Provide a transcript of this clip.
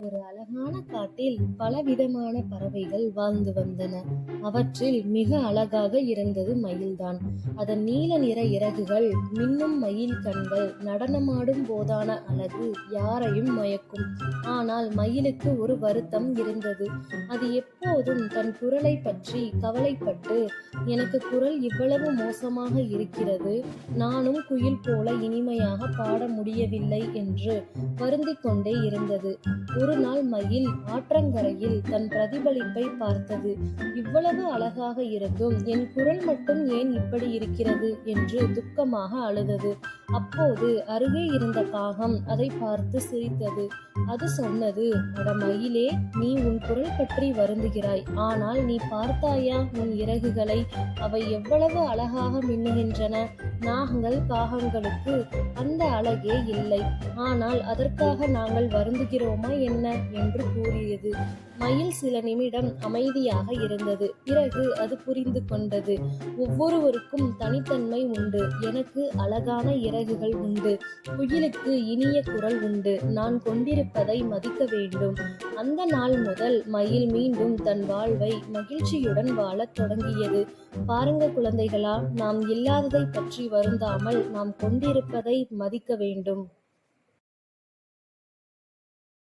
ஒரு அழகான காட்டில் பலவிதமான பறவைகள் வாழ்ந்து வந்தன. அவற்றில் மிக அழகாக இருந்தது மயில்தான். அதன் நீல நிற இறகுகள் மின்னும் மயில் கண்கள் நடனமாடும் போதான அழகு யாரையும் மயக்கும். ஆனால் மயிலுக்கு ஒரு வருத்தம் இருந்தது. அது எப்போதும் தன் குரலை பற்றி கவலைப்பட்டு எனக்கு குரல் இவ்வளவு மோசமாக இருக்கிறது. நானும் குயில் போல இனிமையாக பாட முடியவில்லை என்று வருந்திக் கொண்டே இருந்தது. ஒரு நாள் மயில் ஆற்றங்கரையில் தன் பிரதிபலிப்பை பார்த்தது. இவ்வளவு அழகாக இருந்தும் என் குரல் மட்டும் ஏன் இப்படி இருக்கிறது என்று துக்கமாக அழுதது. அப்போது அருகே இருந்த காகம் அதை பார்த்து சிரித்தது. அது சொன்னது அட மயிலே நீ உன் குரல் பற்றி வருந்துகிறாய். ஆனால் நீ பார்த்தாயா? உன் இறகுகளை. அவை எவ்வளவு அழகாக மின்னுகின்றன. நாங்கள் காகங்களுக்கு அந்த அழகே இல்லை. ஆனால் அதற்காக நாங்கள் வருந்துகிறோமா என்ன? என்று கூறியது. மயில் சில நிமிடம் அமைதியாக இருந்தது. பிறகு அது புரிந்து கொண்டது. ஒவ்வொருவருக்கும் தனித்தன்மை உண்டு. எனக்கு அழகான இறகுகள் உண்டு. குயிலுக்கு இனிய குரல் உண்டு. நான் கொண்டிருப்பதை மதிக்க வேண்டும். அந்த நாள் முதல் மயில் மீண்டும் தன் வாழ்வை மகிழ்ச்சியுடன் வாழத் தொடங்கியது. பாருங்க குழந்தைகளா நாம் இல்லாததை பற்றி வருந்தாமல் நாம் கொண்டிருப்பதை மதிக்க வேண்டும்.